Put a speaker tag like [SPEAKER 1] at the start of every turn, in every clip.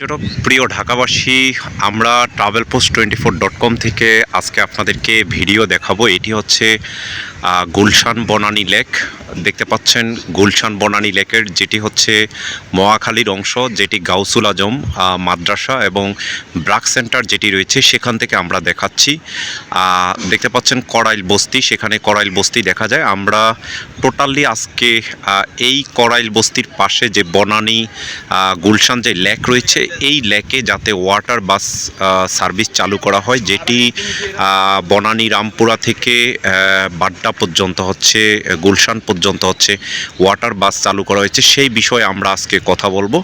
[SPEAKER 1] ছোট প্রিয় ঢাকাবাসী, আমরা travel post twenty four dot com থেকে আজকে আপনাদেরকে ভিডিও দেখাবো। এটি হচ্ছে গুলশান বনানী লেক। দেখতে পাচ্ছেন গুলশান বনানী লেকের যেটি হচ্ছে মহাখালীর অংশ, যেটি গাউসুল আজম মাদ্রাসা এবং ব্রাক সেন্টার যেটি রয়েছে সেখান থেকে আমরা দেখাচ্ছি। দেখতে পাচ্ছেন করাইল বস্তি, সেখানে করাইল বস্তি দেখা যায়। আমরা টোটালি আজকে এই করাইল বস্তির পাশে যে বনানী গুলশান যে লেক রয়েছে, এই লেকে যাতে ওয়াটার বাস সার্ভিস চালু করা হয়, যেটি বনানী রামপুরা থেকে বাড্ডা পর্যন্ত হচ্ছে গুলশান পর্যন্ত হচ্ছে ওয়াটার বাস চালু করা হয়েছে। সেই বিষয়ে আমরা আজকে কথা বলব।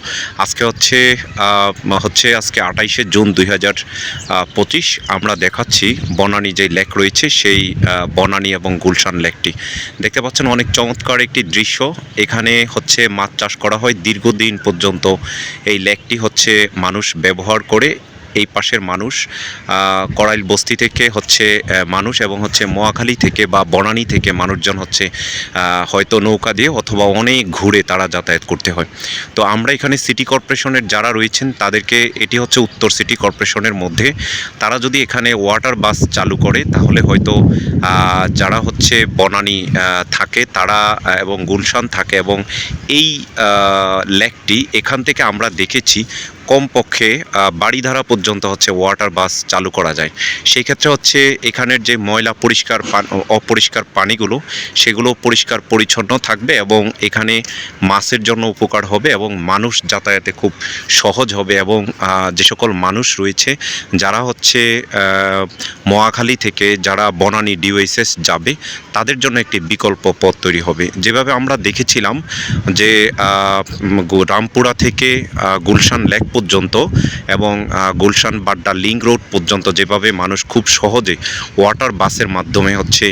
[SPEAKER 1] আজকে হচ্ছে হচ্ছে আজকে আঠাইশে জুন দুই হাজার পঁচিশ। আমরা দেখাচ্ছি বনানী যে লেক রয়েছে, সেই বনানী এবং গুলশান লেকটি। দেখতে পাচ্ছেন অনেক চমৎকার একটি দৃশ্য। এখানে হচ্ছে মাছ চাষ করা হয়। দীর্ঘদিন পর্যন্ত এই লেকটি হচ্ছে মানুষ ব্যবহার করে এই পাশের মানুষ করাইল বস্তি থেকে হচ্ছে মানুষ এবং হচ্ছে মোয়াখালী থেকে বা বনানী থেকে মানুষজন হচ্ছে হয়তো নৌকা দিয়ে অথবা অনেক ঘুরে তারা যাতায়াত করতে হয়। তো আমরা এখানে সিটি কর্পোরেশনের যারা রয়েছেন, তাদেরকে এটি হচ্ছে উত্তর সিটি কর্পোরেশনের মধ্যে। তারা যদি এখানে ওয়াটার বাস চালু করে, তাহলে হয়তো যারা হচ্ছে বনানী থাকে, তারা এবং গুলশান থাকে এবং এই লেকটি এখান থেকে আমরা দেখেছি কমপক্ষে বাড়িধারা পর্যন্ত হচ্ছে ওয়াটার বাস চালু করা যায়। সেই ক্ষেত্রে হচ্ছে এখানের যে ময়লা পরিষ্কার অপরিষ্কার পানিগুলো, সেগুলো পরিষ্কার পরিচ্ছন্ন থাকবে এবং এখানে মাছের জন্য উপকার হবে এবং মানুষ যাতায়াতে খুব সহজ হবে এবং যে সকল মানুষ রয়েছে, যারা হচ্ছে মহাখালী থেকে যারা বনানী ডিওএসএস যাবে, তাদের জন্য একটি বিকল্প পথ তৈরি হবে। যেভাবে আমরা দেখেছিলাম যে রামপুরা থেকে গুলশান লেক পর্যন্ত এবং গুলশান বাড্ডা লিঙ্ক রোড পর্যন্ত যেভাবে মানুষ খুব সহজে ওয়াটার বাসের মাধ্যমে হচ্ছে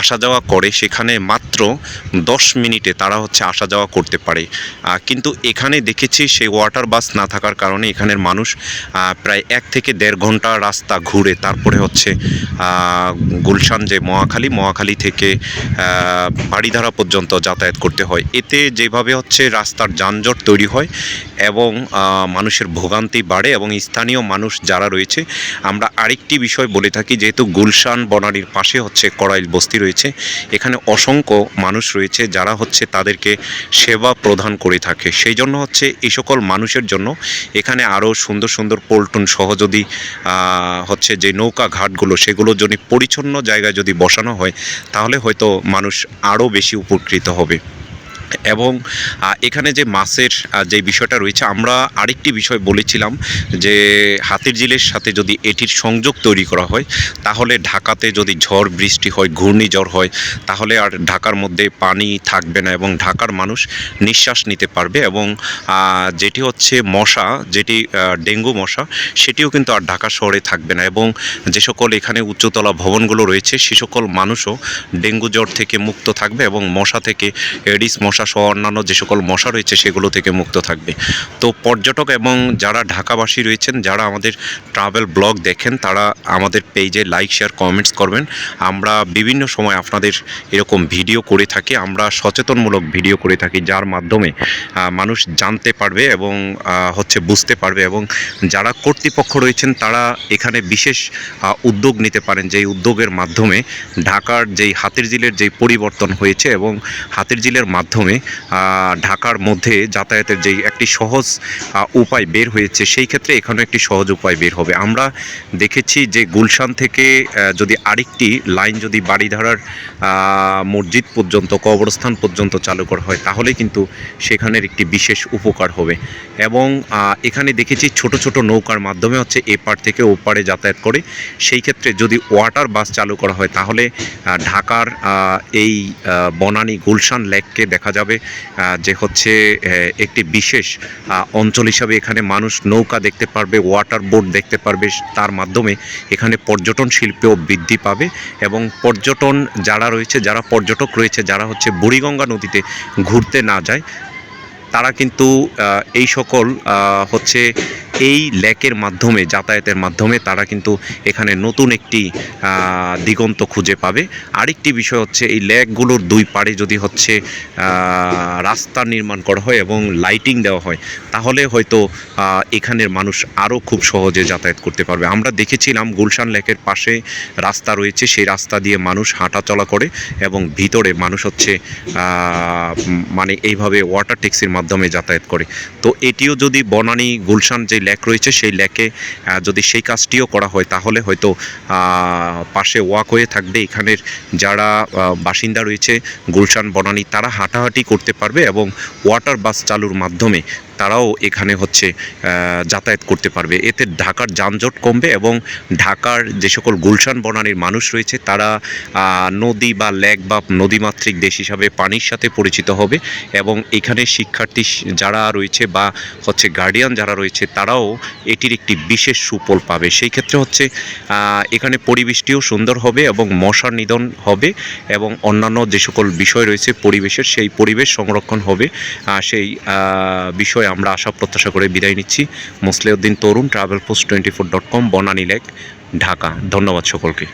[SPEAKER 1] আসা যাওয়া করে, সেখানে মাত্র দশ মিনিটে তারা হচ্ছে আসা যাওয়া করতে পারে। কিন্তু এখানে দেখেছি সেই ওয়াটার বাস না থাকার কারণে এখানের মানুষ প্রায় এক থেকে দেড় ঘণ্টা রাস্তা ঘুরে তারপরে হচ্ছে গুলশান যে মহাখালী মহাখালী থেকে বাড়িধারা পর্যন্ত যাতায়াত করতে হয়। এতে যেভাবে হচ্ছে রাস্তার যানজট তৈরি হয় এবং মানুষের ভোগান্তি বাড়ে এবং স্থানীয় মানুষ যারা রয়েছে, আমরা আরেকটি বিষয় বলে থাকি, যেহেতু গুলশান বনানীর পাশে হচ্ছে করাইল বস্তি রয়েছে, এখানে অসংখ্য মানুষ রয়েছে যারা হচ্ছে তাদেরকে সেবা প্রদান করে থাকে। সেই জন্য হচ্ছে এই সকল মানুষের জন্য এখানে আরও সুন্দর সুন্দর পল্টন সহ যদি হচ্ছে যে নৌকা ঘাটগুলো সেগুলো যদি পরিচ্ছন্ন জায়গায় যদি বসানো হয়, তাহলে হয়তো মানুষ আরও বেশি উপকৃত হবে। এবং এখানে যে মাছের যে বিষয়টা রয়েছে, আমরা আরেকটি বিষয় বলেছিলাম যে, হাতির জিলের সাথে যদি এটির সংযোগ তৈরি করা হয়, তাহলে ঢাকাতে যদি ঝড় বৃষ্টি হয়, ঘূর্ণিঝড় হয়, তাহলে আর ঢাকার মধ্যে পানি থাকবে না এবং ঢাকার মানুষ নিঃশ্বাস নিতে পারবে এবং যেটি হচ্ছে মশা, যেটি ডেঙ্গু মশা, সেটিও কিন্তু আর ঢাকা শহরে থাকবে না এবং যে সকল এখানে উচ্চতলা ভবনগুলো রয়েছে, সে সকল মানুষও ডেঙ্গু জ্বর থেকে মুক্ত থাকবে এবং মশা থেকে এডিস মশা সহ অন্যান্য যে সকল মশা রয়েছে সেগুলো থেকে মুক্ত থাকবে। তো পর্যটক এবং যারা ঢাকাবাসী রয়েছেন, যারা আমাদের ট্রাভেল ব্লগ দেখেন, তারা আমাদের পেজে লাইক শেয়ার কমেন্টস করবেন। আমরা বিভিন্ন সময় আপনাদের এরকম ভিডিও করে থাকি। আমরা সচেতনমূলক ভিডিও করে থাকি, যার মাধ্যমে মানুষ জানতে পারবে এবং হচ্ছে বুঝতে পারবে এবং যারা কর্তৃপক্ষ রয়েছেন, তারা এখানে বিশেষ উদ্যোগ নিতে পারেন যেই উদ্যোগের মাধ্যমে ঢাকার যেই হাতের জিলের যেই পরিবর্তন হয়েছে এবং হাতের জিলের মাধ্যমে আহ, ঢাকার মধ্যে যাতায়াতের যেই একটি সহজ উপায় বের হয়েছে সেই ক্ষেত্রে এখানে একটি সহজ উপায় বের হবে। আমরা দেখেছি যে গুলশান থেকে যদি আরেকটি লাইন যদি বাড়িধারার মসজিদ পর্যন্ত কবরস্থান পর্যন্ত চালু করা হয় তাহলে কিন্তু সেখানের একটি বিশেষ উপকার হবে। এবং এখানে দেখেছি ছোট ছোট নৌকার মাধ্যমে হচ্ছে এপার থেকে ওপারে যাতায়াত করে। সেই ক্ষেত্রে যদি ওয়াটার বাস চালু করা হয় তাহলে ঢাকার এই বনানী গুলশান লেককে দেখা যাবে। যে হচ্ছে একটি বিশেষ অঞ্চল হিসাবে এখানে মানুষ নৌকা দেখতে পারবে ওয়াটার বোট দেখতে পারবে। তার মাধ্যমে এখানে পর্যটন শিল্পেও বৃদ্ধি পাবে এবং পর্যটন যারা রয়েছে, যারা পর্যটক রয়েছে, যারা হচ্ছে বুড়িগঙ্গা নদীতে ঘুরতে না যায়, তারা কিন্তু এই সকল হচ্ছে এই লেকের মাধ্যমে, যাতায়াতের মাধ্যমে তারা কিন্তু এখানে নতুন একটি দিগন্ত খুঁজে পাবে। আরেকটি বিষয় হচ্ছে এই লেকগুলোর দুই পাড়ে যদি হচ্ছে রাস্তা নির্মাণ করা হয় এবং লাইটিং দেওয়া হয়, তাহলে হয়তো এখানের মানুষ আরও খুব সহজে যাতায়াত করতে পারবে। আমরা দেখেছিলাম গুলশান লেকের পাশে রাস্তা রয়েছে, সেই রাস্তা দিয়ে মানুষ হাঁটাচলা করে এবং ভিতরে মানুষ হচ্ছে মানে এইভাবে ওয়াটার ট্যাক্সির মাধ্যমে যাতায়াত করে। তো এটিও যদি বনানী গুলশান যে লেক রয়েছে, সেই ল্যাকে যদি সেই কাজটিও করা হয়, তাহলে হয়তো পাশে ওয়াক হয়ে থাকবে। এখানের যারা বাসিন্দা রয়েছে, গুলশান, বনানী, তারা হাঁটাহাঁটি করতে পারবে এবং ওয়াটার বাস চালুর মাধ্যমে তারাও এখানে হচ্ছে যাতায়াত করতে পারবে। এতে ঢাকার যানজট কমবে এবং ঢাকার যে সকল গুলশান বনানীর মানুষ রয়েছে তারা নদী বা লেক বা নদীমাতৃক দেশ হিসাবে পানির সাথে পরিচিত হবে এবং এখানে শিক্ষার্থী যারা রয়েছে বা হচ্ছে গার্ডিয়ান যারা রয়েছে তারাও এটির একটি বিশেষ সুফল পাবে। সেই ক্ষেত্রে হচ্ছে এখানে পরিবেশটিও সুন্দর হবে এবং মশার নিধন হবে এবং অন্যান্য যে সকল বিষয় রয়েছে পরিবেশের সেই পরিবেশ সংরক্ষণ হবে সেই আহ, বিষয়ে আমরা আশা প্রত্যাশা করে বিদায় নিচ্ছি। Musliuddin Tarun travel post twenty four dot com Banani lake, Dhaka. ধন্যবাদ সকলকে।